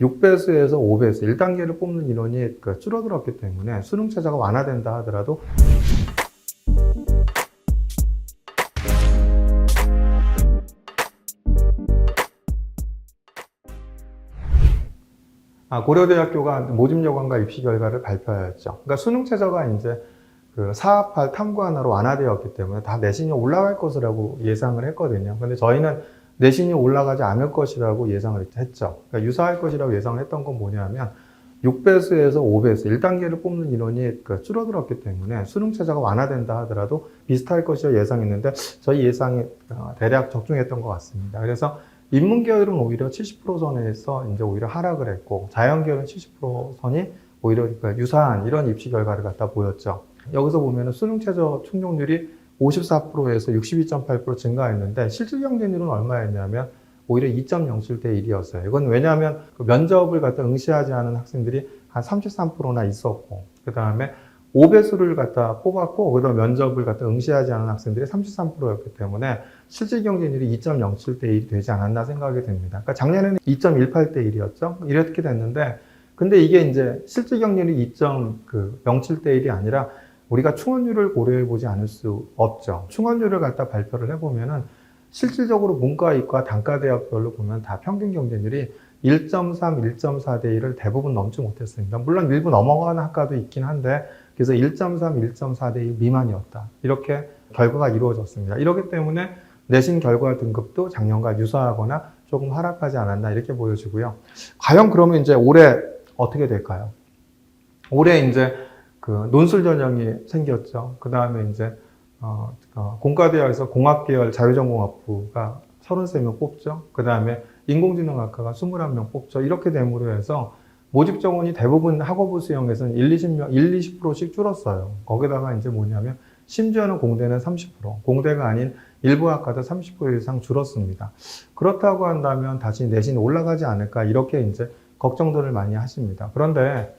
6배수에서 5배수, 1단계를 뽑는 인원이 그 줄어들었기 때문에 수능 체제가 완화된다 하더라도 아, 고려대학교가 모집 여관과 입시 결과를 발표하였죠. 그러니까 수능 체제가 이제 그 사업할 탐구 하나로 완화되었기 때문에 다 내신이 올라갈 것이라고 예상을 했거든요. 근데 저희는 내신이 올라가지 않을 것이라고 예상을 했죠. 그러니까 유사할 것이라고 예상을 했던 건 뭐냐면 6배수에서 5배수, 1단계를 뽑는 인원이 그 줄어들었기 때문에 수능 체제가 완화된다 하더라도 비슷할 것이라 예상했는데 저희 예상이 어, 대략 적중했던 것 같습니다. 그래서 인문계열은 오히려 70% 선에서 이제 오히려 하락을 했고 자연계열은 70% 선이 오히려 그 유사한 이런 입시 결과를 갖다 보였죠. 여기서 보면은 수능 최저 충족률이 54%에서 62.8% 증가했는데 실질 경쟁률은 얼마였냐면 오히려 2.07대 1이었어요. 이건 왜냐하면 그 면접을 갖다 응시하지 않은 학생들이 한 33%나 있었고 그 다음에 5배수를 갖다 뽑았고 그다음 면접을 갖다 응시하지 않은 학생들이 33%였기 때문에 실질 경쟁률이 2.07대 1이 되지 않았나 생각이 듭니다. 그러니까 작년에는 2.18대 1이었죠. 이렇게 됐는데 근데 이게 이제 실질 경쟁률이 2.07대 1이 아니라 우리가 충원율을 고려해 보지 않을 수 없죠. 충원율을 갖다 발표를 해보면은 실질적으로 문과, 이과, 단과 대학별로 보면 다 평균 경쟁률이 1.3, 1.4대 1을 대부분 넘지 못했습니다. 물론 일부 넘어가는 학과도 있긴 한데 그래서 1.3, 1.4대 1 미만이었다. 이렇게 결과가 이루어졌습니다. 이렇기 때문에 내신 결과 등급도 작년과 유사하거나 조금 하락하지 않았나 이렇게 보여지고요. 과연 그러면 이제 올해 어떻게 될까요? 올해 이제 그 논술 전형이 생겼죠. 그 다음에 이제 어, 어, 공과대학에서 공학계열 자유전공학부가 33명 뽑죠. 그 다음에 인공지능학과가 21명 뽑죠. 이렇게 됨으로 해서 모집 정원이 대부분 학업부 수용에서는 1, 20명, 1, 20%씩 줄었어요. 거기다가 이제 뭐냐면 심지어는 공대는 30%, 공대가 아닌 일부 학과도 30% 이상 줄었습니다. 그렇다고 한다면 다시 내신 올라가지 않을까 이렇게 이제 걱정들을 많이 하십니다. 그런데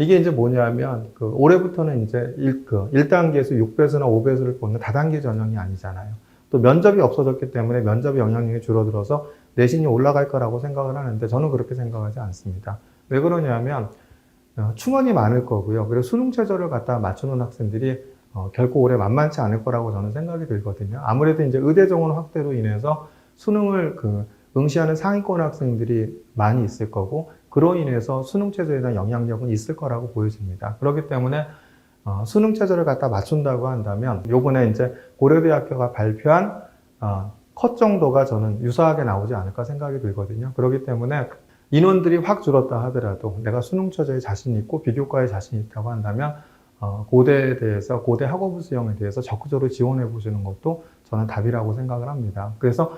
이게 이제 뭐냐면 그 올해부터는 이제 1, 그 1단계에서 6배수나 5배수를 뽑는 다단계 전형이 아니잖아요. 또 면접이 없어졌기 때문에 면접의 영향력이 줄어들어서 내신이 올라갈 거라고 생각을 하는데 저는 그렇게 생각하지 않습니다. 왜 그러냐면 어, 충원이 많을 거고요. 그리고 수능 최저를 갖다 맞추는 학생들이 어, 결코 올해 만만치 않을 거라고 저는 생각이 들거든요. 아무래도 이제 의대 정원 확대로 인해서 수능을 그 응시하는 상위권 학생들이 많이 있을 거고 그로 인해서 수능 최저에 대한 영향력은 있을 거라고 보여집니다. 그렇기 때문에 어, 수능 최저를 갖다 맞춘다고 한다면 요번에 이제 고려대학교가 발표한 어, 컷 정도가 저는 유사하게 나오지 않을까 생각이 들거든요. 그렇기 때문에 인원들이 확 줄었다 하더라도 내가 수능 최저에 자신 있고 비교과에 자신 있다고 한다면 어, 고대에 대해서 고대 학업부 수용에 대해서 적극적으로 지원해 보시는 것도 저는 답이라고 생각을 합니다. 그래서 어,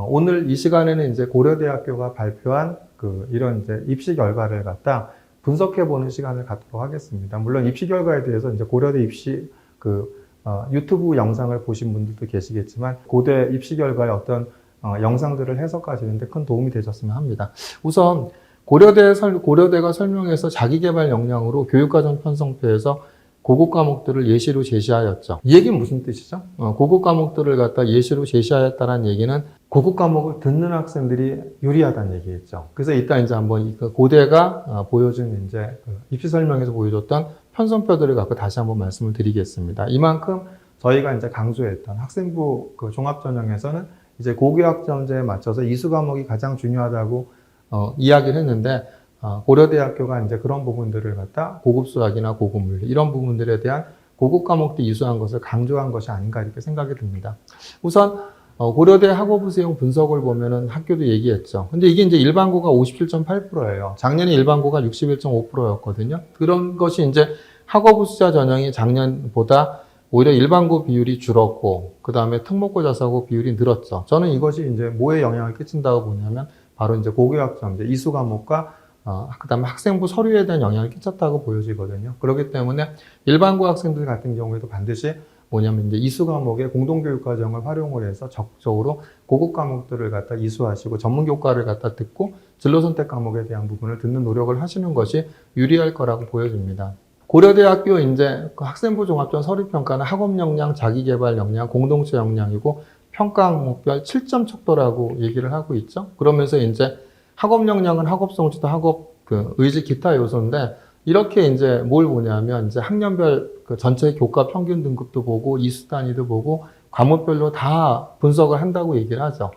오늘 이 시간에는 이제 고려대학교가 발표한 그 이런 이제 입시 결과를 갖다 분석해 보는 시간을 갖도록 하겠습니다. 물론 입시 결과에 대해서 이제 고려대 입시 그 어, 유튜브 영상을 보신 분들도 계시겠지만 고대 입시 결과의 어떤 어, 영상들을 해석하시는데 큰 도움이 되셨으면 합니다. 우선 고려대 설, 고려대가 설명해서 자기개발 역량으로 교육과정 편성표에서 고급 과목들을 예시로 제시하였죠. 이 얘기는 무슨 뜻이죠? 어, 고급 과목들을 갖다 예시로 제시하였다는 얘기는 고급 과목을 듣는 학생들이 유리하다는 얘기겠죠. 그래서 이따 이제 한번 이 고대가 어, 보여준 이제 그 입시 설명에서 보여줬던 편성표들을 갖고 다시 한번 말씀을 드리겠습니다. 이만큼 저희가 이제 강조했던 학생부 그 종합전형에서는 이제 고교학 점제에 맞춰서 이수 과목이 가장 중요하다고 어, 이야기를 했는데 어, 고려대학교가 이제 그런 부분들을 갖다 고급 수학이나 고급 물리 이런 부분들에 대한 고급 과목도 이수한 것을 강조한 것이 아닌가 이렇게 생각이 듭니다. 우선 어, 고려대 학업부 수용 분석을 보면은 학교도 얘기했죠. 근데 이게 이제 일반고가 57.8%예요. 작년에 일반고가 61.5%였거든요. 그런 것이 이제 학업부 숫자 전형이 작년보다 오히려 일반고 비율이 줄었고, 그 다음에 특목고 자사고 비율이 늘었죠. 저는 이것이 이제 뭐에 영향을 끼친다고 보냐면, 바로 이제 고교학점, 이제 이수 과목과 어, 그 다음에 학생부 서류에 대한 영향을 끼쳤다고 보여지거든요. 그렇기 때문에 일반고 학생들 같은 경우에도 반드시 뭐냐면 이제 이수 과목의 공동교육 과정을 활용을 해서 적극적으로 고급 과목들을 갖다 이수하시고 전문 교과를 갖다 듣고 진로 선택 과목에 대한 부분을 듣는 노력을 하시는 것이 유리할 거라고 보여집니다. 고려대학교 이제 그 학생부 종합전 서류 평가는 학업 역량, 자기 개발 역량, 공동체 역량이고 평가 항목별 7점 척도라고 얘기를 하고 있죠. 그러면서 이제 학업 역량은 학업 성취도 학업 그 의지 기타 요소인데 이렇게 이제 뭘 보냐면 이제 학년별 그 전체 교과 평균 등급도 보고 이수 단위도 보고 과목별로 다 분석을 한다고 얘기를 하죠.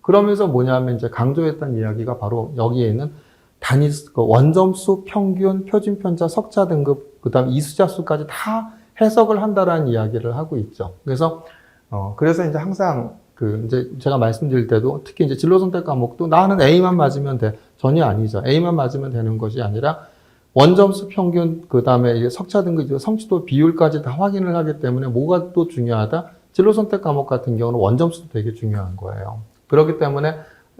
그러면서 뭐냐면 이제 강조했던 이야기가 바로 여기에 있는 단위 그 원점수, 평균, 표준 편차, 석차 등급, 그다음 이수자 수까지 다 해석을 한다라는 이야기를 하고 있죠. 그래서 어, 그래서 이제 항상 그 이제 제가 말씀드릴 때도 특히 이제 진로 선택 과목도 나는 A만 맞으면 돼 전혀 아니죠. A만 맞으면 되는 것이 아니라 원점수 평균 그 다음에 이제 석차 등급 성취도 비율까지 다 확인을 하기 때문에 뭐가 또 중요하다? 진로 선택 과목 같은 경우는 원점수도 되게 중요한 거예요. 그렇기 때문에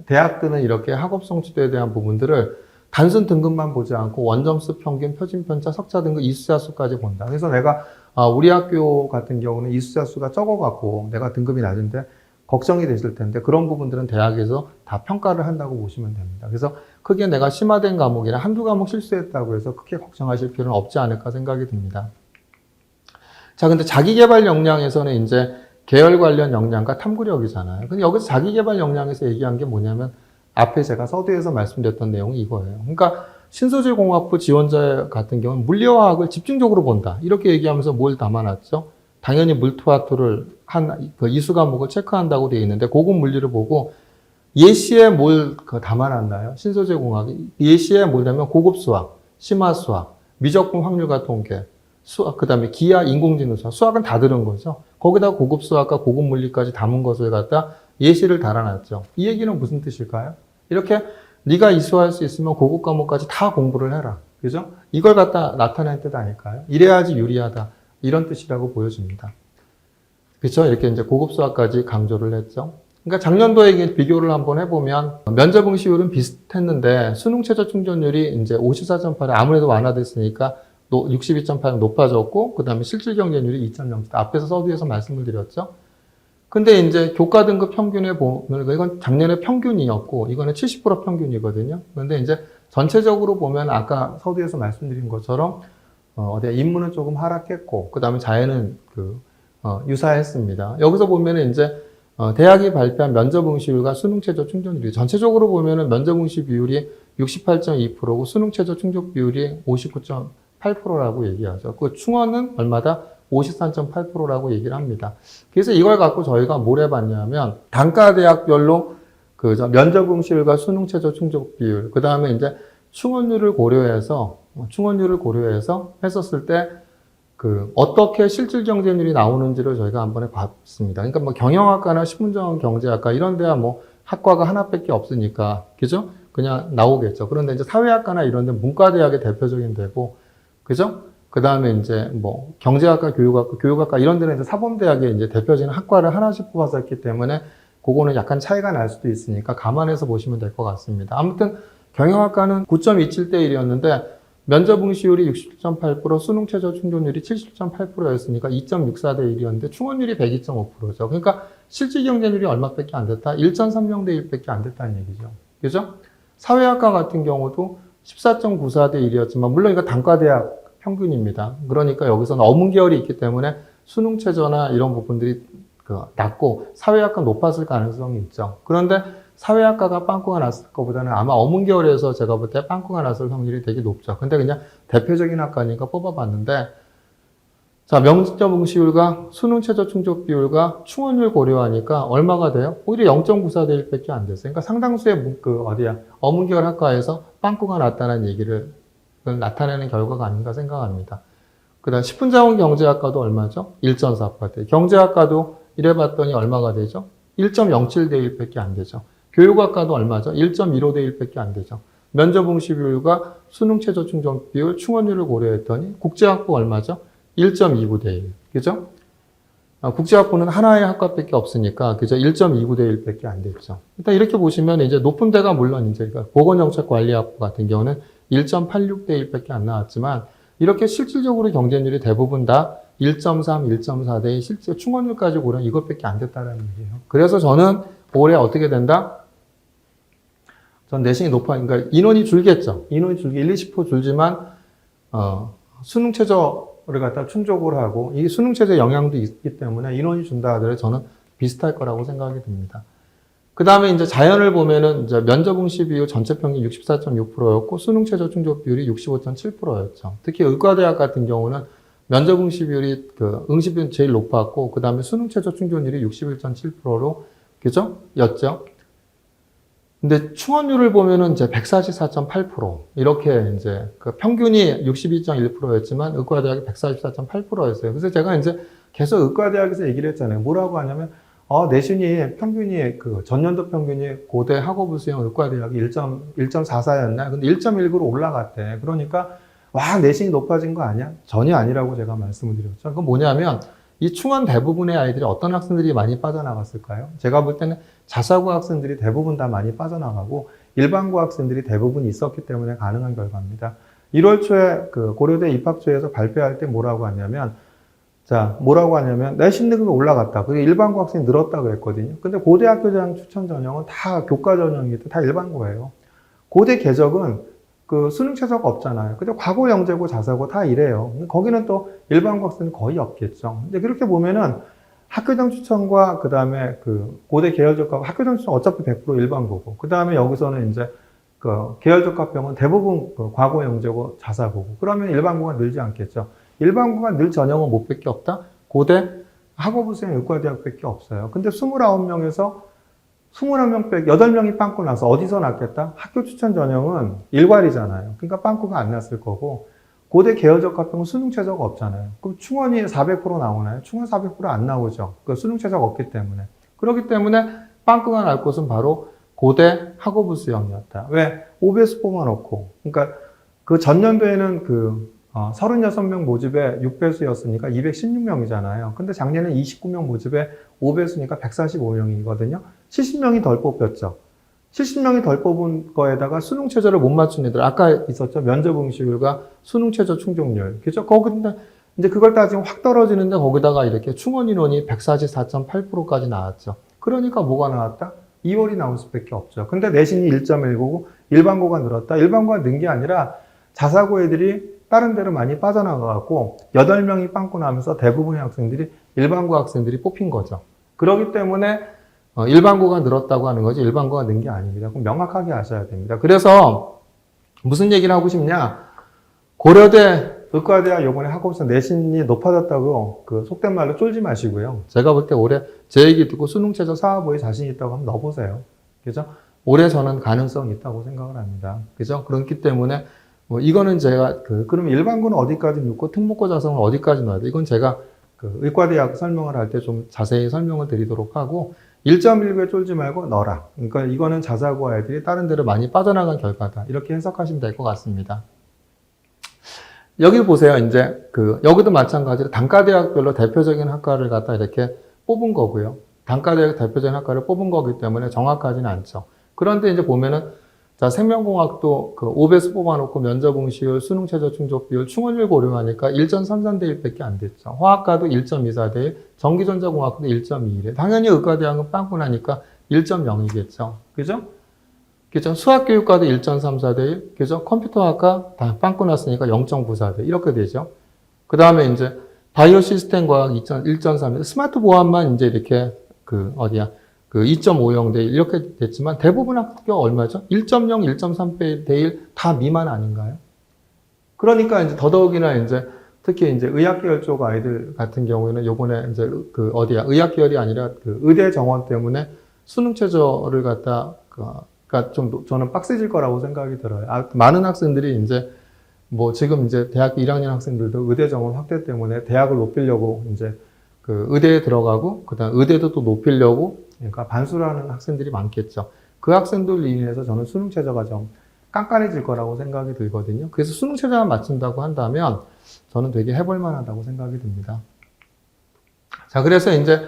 대학들은 이렇게 학업 성취도에 대한 부분들을 단순 등급만 보지 않고 원점수 평균, 표준 편차, 석차 등급 이수자 수까지 본다. 그래서 내가 아, 우리 학교 같은 경우는 이수자 수가 적어갖고 내가 등급이 낮은데 걱정이 되실 텐데 그런 부분들은 대학에서 다 평가를 한다고 보시면 됩니다. 그래서 크게 내가 심화된 과목이나 한두 과목 실수했다고 해서 크게 걱정하실 필요는 없지 않을까 생각이 듭니다. 자, 근데 자기개발 역량에서는 이제 계열 관련 역량과 탐구력이잖아요. 근데 여기서 자기개발 역량에서 얘기한 게 뭐냐면 앞에 제가 서두에서 말씀드렸던 내용이 이거예요. 그러니까 신소재 공학부 지원자 같은 경우는 물리화학을 집중적으로 본다. 이렇게 얘기하면서 뭘 담아놨죠? 당연히 물투와투를 한 그 이수 과목을 체크한다고 되어 있는데 고급 물리를 보고 예시에 뭘그 담아놨나요? 신소재 공학이 예시에 뭐냐면 고급 수학, 심화 수학, 미적분 확률과 통계, 수학 그다음에 기하 인공지능 수학, 수학은 다 들은 거죠. 거기다 고급 수학과 고급 물리까지 담은 것을 갖다 예시를 달아놨죠. 이 얘기는 무슨 뜻일까요? 이렇게 네가 이수할 수 있으면 고급 과목까지 다 공부를 해라. 그죠? 이걸 갖다 나타낸 뜻 아닐까요? 이래야지 유리하다. 이런 뜻이라고 보여집니다. 그렇죠? 이렇게 이제 고급 수학까지 강조를 했죠. 그러니까 작년도에 비교를 한번 해보면 면접 응시율은 비슷했는데 수능 최저 충전율이 이제 54.8에 아무래도 완화됐으니까 62.8 높아졌고 그 다음에 실질 경쟁률이 2.0 앞에서 서두에서 말씀을 드렸죠. 근데 이제 교과 등급 평균에 보면 이건 작년에 평균이었고 이거는 70% 평균이거든요. 그런데 이제 전체적으로 보면 아까 서두에서 말씀드린 것처럼 어, 어디 인문은 조금 하락했고 그 다음에 자연은 그 어, 유사했습니다. 여기서 보면은 이제 어, 대학이 발표한 면접 응시율과 수능 최저 충족률이 전체적으로 보면은 면접 응시 비율이 68.2%고 수능 최저 충족 비율이 59.8%라고 얘기하죠. 그 충원은 얼마다? 53.8%라고 얘기를 합니다. 그래서 이걸 갖고 저희가 뭘 해봤냐면 단과 대학별로 그 면접 응시율과 수능 최저 충족 비율, 그 다음에 이제 충원율을 고려해서 충원율을 고려해서 했었을 때 그 어떻게 실질 경쟁률이 나오는지를 저희가 한 번에 봤습니다. 그러니까 뭐 경영학과나 신문정 경제학과 이런 데야 뭐 학과가 하나밖에 없으니까 그죠? 그냥 나오겠죠. 그런데 이제 사회학과나 이런 데 문과대학의 대표적인 데고 그죠? 그 다음에 이제 뭐 경제학과, 교육학과, 교육학과 이런 데는 이제 사범대학의 이제 대표적인 학과를 하나씩 뽑아서 했기 때문에 그거는 약간 차이가 날 수도 있으니까 감안해서 보시면 될 것 같습니다. 아무튼 경영학과는 9.27대 1이었는데 면접 응시율이 67.8%, 수능 최저 충족률이 77.8%였으니까 2.64대 1이었는데 충원율이 102.5%죠. 그러니까 실질 경쟁률이 얼마밖에 안 됐다? 1.30대 1밖에 안 됐다는 얘기죠. 그죠? 사회학과 같은 경우도 14.94대 1이었지만 물론 이거 단과대학 평균입니다. 그러니까 여기서는 어문 계열이 있기 때문에 수능 최저나 이런 부분들이 그 낮고 사회학과 높았을 가능성이 있죠. 그런데 사회학과가 빵꾸가 났을 것보다는 아마 어문 계열에서 제가 볼 때 빵꾸가 났을 확률이 되게 높죠. 근데 그냥 대표적인 학과니까 뽑아봤는데 자 명접 응시율과 수능 최저 충족 비율과 충원율 고려하니까 얼마가 돼요? 오히려 0.94대 1밖에 안 됐어요. 그러니까 상당수의 문- 그 어디야 어문 계열 학과에서 빵꾸가 났다는 얘기를 나타내는 결과가 아닌가 생각합니다. 그 다음 10분 자원 경제학과도 얼마죠? 1.48대. 경제학과도 이래 봤더니 얼마가 되죠? 1.07대 1밖에 안 되죠. 교육학과도 얼마죠? 1.15대 1밖에 안 되죠. 면접 응시 비율과 수능 최저 충족 비율, 충원율을 고려했더니 국제학부 얼마죠? 1.29대 1. 그죠? 아, 국제학부는 하나의 학과밖에 없으니까 그죠? 1.29대 1밖에 안 되죠. 일단 이렇게 보시면 이제 높은 데가 물론 이제 그러니까 보건정책관리학부 같은 경우는 1.86대 1밖에 안 나왔지만 이렇게 실질적으로 경쟁률이 대부분 다 1.3, 1.4대 실제 충원율까지 고려하면 이것밖에 안 됐다는 얘기예요. 그래서 저는 올해 어떻게 된다? 전 내신이 높아, 그러니까 인원이 줄겠죠. 인원이 줄기 1, 20% 줄지만 어, 수능 최저를 갖다 충족을 하고 이 수능 최저 영향도 있기 때문에 인원이 준다 하더라도 저는 비슷할 거라고 생각이 듭니다. 그 다음에 이제 자연을 보면은 이제 면접 응시 비율 전체 평균 64.6%였고 수능 최저 충족 비율이 65.7%였죠. 특히 의과대학 같은 경우는 면접 응시 비율이 그 응시 비율 제일 높았고 그 다음에 수능 최저 충족률이 61.7%로 그죠? 였죠. 근데 충원율을 보면은 이제 144.8% 이렇게 이제 그 평균이 62.1%였지만 의과대학이 144.8%였어요. 그래서 제가 이제 계속 의과대학에서 얘기를 했잖아요. 뭐라고 하냐면 어, 내신이 평균이 그 전년도 평균이 고대 학업부 수형 의과대학이 1.1.44였나? 근데 1.19로 올라갔대. 그러니까 와 내신이 높아진 거 아니야? 전혀 아니라고 제가 말씀을 드렸죠. 그건 뭐냐면 이 충원 대부분의 아이들이 어떤 학생들이 많이 빠져나갔을까요? 제가 볼 때는 자사고 학생들이 대부분 다 많이 빠져나가고 일반고 학생들이 대부분 있었기 때문에 가능한 결과입니다. 1월 초에 그 고려대 입학처에서 발표할 때 뭐라고 하냐면 자, 뭐라고 하냐면 내 신 등급이 올라갔다. 그게 일반고 학생이 늘었다 그랬거든요. 근데 고대 학교 장 추천 전형은 다 교과 전형이기 때문에 다 일반고예요. 고대 개적은 그 수능 최저가 없잖아요. 근데 과거 영재고 자사고 다 이래요. 거기는 또 일반고 학생은 거의 없겠죠. 근데 그렇게 보면은 학교장 추천과 그 다음에 그 고대 계열적합 학교장 추천 어차피 100% 일반고고 그 다음에 여기서는 이제 그 계열적합병은 대부분 그 과거 영재고 자사고고 그러면 일반고가 늘지 않겠죠. 일반고가 늘 전형은 못 밖에 없다? 고대 학업부생 의과대학밖에 없어요. 근데 29명에서 21명 빼 8명이 빵꾸 나서 어디서 났겠다? 학교 추천 전형은 일괄이잖아요. 그러니까 빵꾸가 안 났을 거고 고대 계열적 합병은 수능 최저가 없잖아요. 그럼 충원이 400% 나오나요? 충원 400%안 나오죠. 그 수능 최저가 없기 때문에. 그렇기 때문에 빵꾸가 날 곳은 바로 고대 학업부 수형이었다. 왜? OBS 뽑아놓고. 그러니까 그 전년도에는 그 어, 36명 모집에 6배수였으니까 216명이잖아요. 근데 작년에 29명 모집에 5배수니까 145명이거든요. 70명이 덜 뽑혔죠. 70명이 덜 뽑은 거에다가 수능 최저를 못 맞춘 애들, 아까 있었죠. 면접 응시율과 수능 최저 충족률. 그죠? 거기인데, 이제 그걸 따지면 확 떨어지는데 거기다가 이렇게 충원 인원이 144.8%까지 나왔죠. 그러니까 뭐가 나왔다? 2월이 나올 수밖에 없죠. 근데 내신이 1.19고 일반고가 늘었다. 일반고가 는 게 아니라 자사고 애들이 다른 데로 많이 빠져나가갖고 8명이 빵꾸 나면서 대부분의 학생들이 일반고 학생들이 뽑힌 거죠. 그렇기 때문에 어, 일반고가 늘었다고 하는 거지 일반고가 는 게 아닙니다. 그럼 명확하게 아셔야 됩니다. 그래서 무슨 얘기를 하고 싶냐? 고려대 의과대학 요번에 학업에서 내신이 높아졌다고 그 속된 말로 쫄지 마시고요. 제가 볼 때 올해 제 얘기 듣고 수능 최저 사업부에 자신 있다고 한번 넣어보세요. 그죠? 올해 저는 가능성 있다고 생각을 합니다. 그죠? 그렇기 때문에 뭐 이거는 제가 그 그럼 일반고는 어디까지 넣고 특목고 자성은 어디까지 넣어야 돼? 이건 제가 그 의과대학 설명을 할 때 좀 자세히 설명을 드리도록 하고 1.19에 쫄지 말고 넣어라. 그러니까 이거는 자사고 아이들이 다른 데로 많이 빠져나간 결과다. 이렇게 해석하시면 될 것 같습니다. 여기 보세요. 이제 그 여기도 마찬가지로 단과대학별로 대표적인 학과를 갖다 이렇게 뽑은 거고요. 단과대학 대표적인 학과를 뽑은 거기 때문에 정확하지는 않죠. 그런데 이제 보면은 자 생명공학도 그 5배수 뽑아놓고 면접 응시율, 수능 최저 충족 비율, 충원율 고려하니까 1.33대 1밖에 안 됐죠. 화학과도 1.24대 1, 전기전자공학도 1.21에 당연히 의과대학은 빵꾸 나니까 1.0이겠죠. 그죠? 그죠? 수학교육과도 1.34대 1, 그죠? 컴퓨터학과 다 빵꾸 났으니까 0.94대 1, 이렇게 되죠. 그 다음에 이제 바이오 시스템 과학 1.3, 스마트 보안만 이제 이렇게 그 어디야? 그 2.50 대 1 이렇게 됐지만 대부분 학교 얼마죠? 1.0, 1.3대 1 다 미만 아닌가요? 그러니까 이제 더더욱이나 이제 특히 이제 의학계열 쪽 아이들 같은 경우에는 요번에 이제 그 어디야? 의학계열이 아니라 그 의대 정원 때문에 수능 최저를 갖다 그 그러니까 좀 노- 저는 빡세질 거라고 생각이 들어요. 아, 많은 학생들이 이제 뭐 지금 이제 대학교 1학년 학생들도 의대 정원 확대 때문에 대학을 높이려고 이제 그 의대에 들어가고 그다음 의대도 또 높이려고 그러니까 반수라는 학생들이 많겠죠. 그 학생들 인해서 저는 수능 최저가 좀 깐깐해질 거라고 생각이 들거든요. 그래서 수능 최저만 맞춘다고 한다면 저는 되게 해볼 만하다고 생각이 듭니다. 자, 그래서 이제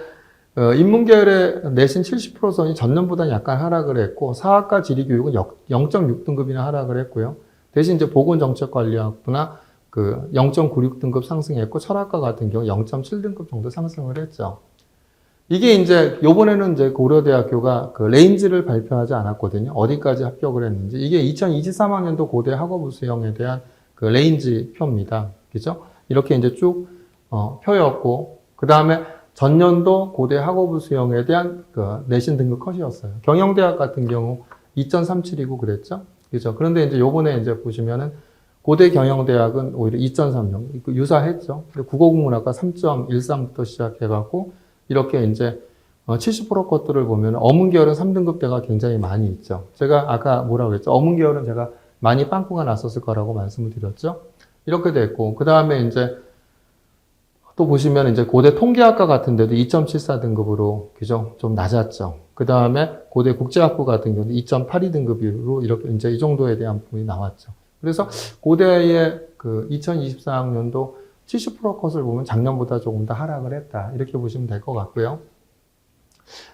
어, 인문계열의 내신 70% 선이 전년보다 약간 하락을 했고 사학과 지리교육은 0.6등급이나 하락을 했고요. 대신 이제 보건정책관리학부나 그 0.96등급 상승했고 철학과 같은 경우 0.7등급 정도 상승을 했죠. 이게 이제 요번에는 이제 고려대학교가 그 레인지를 발표하지 않았거든요. 어디까지 합격을 했는지. 이게 2023학년도 고대 학업부 수형에 대한 그 레인지 표입니다. 그죠? 이렇게 이제 쭉 어, 표였고 그 다음에 전년도 고대 학업부 수용에 대한 그 내신 등급 컷이었어요. 경영대학 같은 경우 2.37이고 그랬죠. 그죠. 그런데 이제 요번에 이제 보시면은 고대 경영대학은 오히려 2.36 유사했죠. 근데 국어국문학과 3.13부터 시작해갖고 이렇게 이제 70% 것들을 보면 어문 계열은 3등급 대가 굉장히 많이 있죠. 제가 아까 뭐라고 했죠? 어문 계열은 제가 많이 빵꾸가 났었을 거라고 말씀을 드렸죠. 이렇게 됐고 그 다음에 이제 또 보시면 이제 고대 통계학과 같은 데도 2.74 등급으로 그죠? 좀 낮았죠. 그 다음에 고대 국제학부 같은 경우도 2.82 등급으로 이렇게 이제 이 정도에 대한 부분이 나왔죠. 그래서 고대의 그 2024학년도 70% 컷을 보면 작년보다 조금 더 하락을 했다. 이렇게 보시면 될 것 같고요.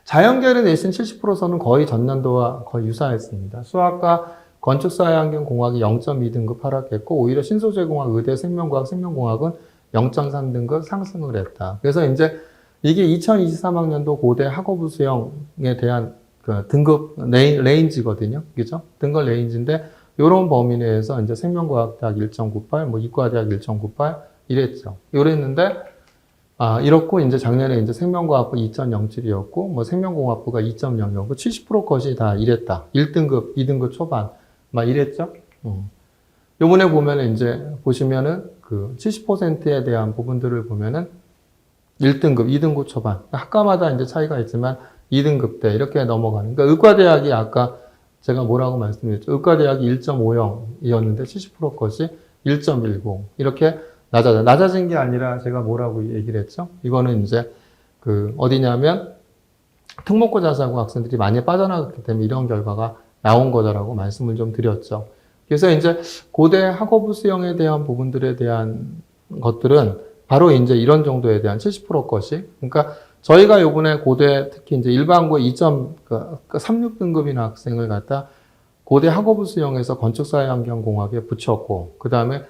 자연계열의 내신 70%선은 거의 전년도와 거의 유사했습니다. 수학과 건축사회환경공학이 0.2등급 하락했고 오히려 신소재공학, 의대, 생명과학, 생명공학은 0.3등급 상승을 했다. 그래서 이제 이게 2023학년도 고대 학업부 수형에 대한 그 등급 레인, 레인지거든요. 그죠? 등급 레인지인데 이런 범위 내에서 이제 생명과학대학 1.98, 뭐 이과대학 1.98 이랬죠. 이랬는데 아, 이렇고 이제 작년에 이제 생명과학부 2.07이었고 뭐 생명공학부가 2.0이었고 70% 것이 다 이랬다. 1등급, 2등급 초반 막 이랬죠. 음. 요번에 보면은 이제 보시면은 그 70%에 대한 부분들을 보면은 1등급, 2등급 초반. 학과마다 이제 차이가 있지만 2등급 대 이렇게 넘어가는. 그러니까 의과대학이 아까 제가 뭐라고 말씀드렸죠. 의과대학이 1.50이었는데 70% 것이 1.10 이렇게 낮아져. 낮아진 게 아니라 제가 뭐라고 얘기를 했죠. 이거는 이제 그 어디냐면 특목고 자사고 학생들이 많이 빠져나갔기 때문에 이런 결과가 나온 거다라고 말씀을 좀 드렸죠. 그래서 이제 고대 학업부 수용에 대한 부분들에 대한 것들은 바로 이제 이런 정도에 대한 70% 것이 그러니까 저희가 요번에 고대 특히 이제 일반고 2.36 등급인 학생을 갖다 고대 학업부 수용에서 건축사회환경공학에 붙였고 그 다음에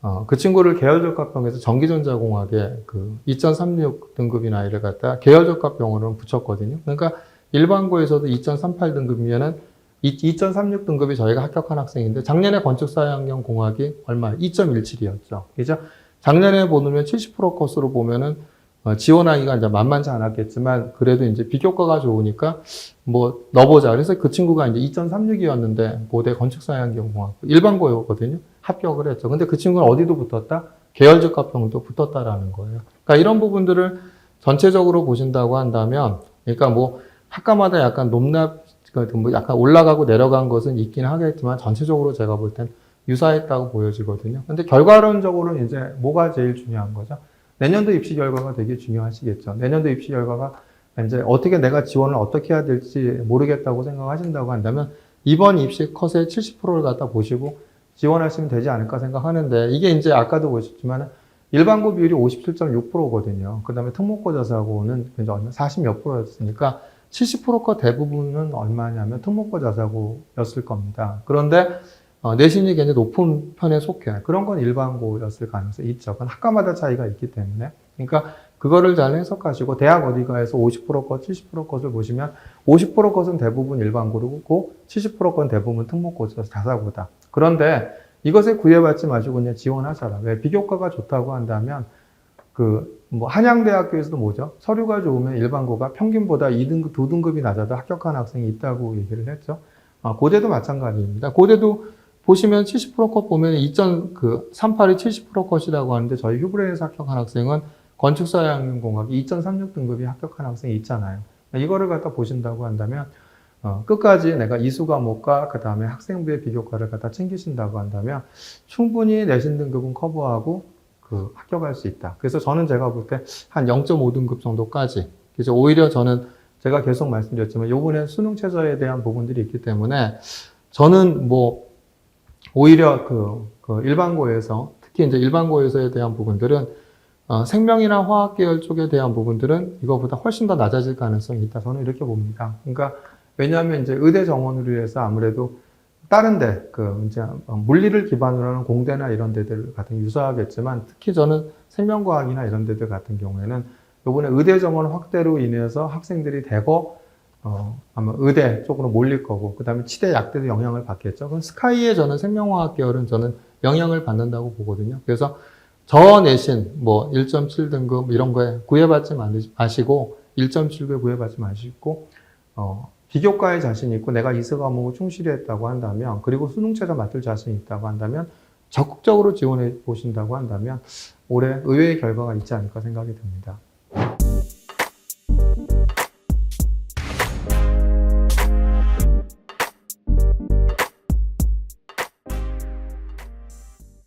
어, 그 친구를 계열적합병에서 전기전자공학에 그 2.36 등급인 아이를 갖다 계열적합병으로 붙였거든요. 그러니까 일반고에서도 2.38 등급이면은 2.36 등급이 저희가 합격한 학생인데 작년에 건축사회환경공학이 얼마? 2.17이었죠. 그죠? 작년에 보면 70% 코스로 보면은 어, 지원하기가 이제 만만치 않았겠지만 그래도 이제 비교과가 좋으니까 뭐 넣어보자. 그래서 그 친구가 이제 2.36이었는데 고대 건축사회환경공학 일반고였거든요. 합격을 했죠. 근데 그 친구는 어디도 붙었다? 계열적 합평도 붙었다라는 거예요. 그러니까 이런 부분들을 전체적으로 보신다고 한다면, 그러니까 뭐 학과마다 약간 높낮, 뭐 약간 올라가고 내려간 것은 있긴 하겠지만 전체적으로 제가 볼 땐 유사했다고 보여지거든요. 근데 결과론적으로는 이제 뭐가 제일 중요한 거죠? 내년도 입시 결과가 되게 중요하시겠죠. 내년도 입시 결과가 이제 어떻게 내가 지원을 어떻게 해야 될지 모르겠다고 생각하신다고 한다면 이번 입시 컷의 70%를 갖다 보시고 지원하시면 되지 않을까 생각하는데 이게 이제 아까도 보셨지만 일반고 비율이 57.6%거든요. 그 다음에 특목고 자사고는 얼마 40몇 프로였으니까 70%가 대부분은 얼마냐면 특목고 자사고였을 겁니다. 그런데 어, 내신이 굉장히 높은 편에 속해. 그런 건 일반고였을 가능성이 있죠. 그건 학과마다 차이가 있기 때문에. 그러니까 그거를 잘 해석하시고 대학 어디가에서 50% 것, 70% 것을 보시면 50% 것은 대부분 일반고고 70%건 대부분 특목고 자사고다. 그런데 이것에 구애받지 마시고 그냥 지원하셔라. 왜 비교과가 좋다고 한다면 그 뭐 한양대학교에서도 뭐죠? 서류가 좋으면 일반고가 평균보다 2등급, 2등급이 낮아도 합격한 학생이 있다고 얘기를 했죠. 아, 고대도 마찬가지입니다. 고대도 보시면 70%컷 보면 2.38이 70% 컷이라고 하는데 저희 휴브레에서 합격한 학생은 건축사회학년공학이 2.36 등급이 합격한 학생이 있잖아요. 이거를 갖다 보신다고 한다면 어, 끝까지 내가 이수 과목과 그 다음에 학생부의 비교과를 갖다 챙기신다고 한다면 충분히 내신 등급은 커버하고 그 합격할 수 있다. 그래서 저는 제가 볼 때 한 0.5등급 정도까지. 그래서 오히려 저는 제가 계속 말씀드렸지만 요번에 수능 최저에 대한 부분들이 있기 때문에 저는 뭐 오히려 그, 그 일반고에서 특히 이제 일반고에서에 대한 부분들은 어, 생명이나 화학 계열 쪽에 대한 부분들은 이거보다 훨씬 더 낮아질 가능성이 있다. 저는 이렇게 봅니다. 그러니까 왜냐하면 이제 의대 정원으로 해서 아무래도 다른데 그 이제 물리를 기반으로 하는 공대나 이런 데들 같은 유사하겠지만 특히 저는 생명과학이나 이런 데들 같은 경우에는 이번에 의대 정원 확대로 인해서 학생들이 대거 어, 아마 의대 쪽으로 몰릴 거고, 그 다음에 치대 약대도 영향을 받겠죠. 그럼 스카이에 저는 생명화학 계열은 저는 영향을 받는다고 보거든요. 그래서 저 내신 뭐 1.7등급 이런 거에 구애받지 마시- 마시고 1.7에 구애받지 마시고 어, 비교과에 자신 있고 내가 이수 과목을 충실히 했다고 한다면 그리고 수능 최저 맡을 자신 있다고 한다면 적극적으로 지원해 보신다고 한다면 올해 의외의 결과가 있지 않을까 생각이 듭니다.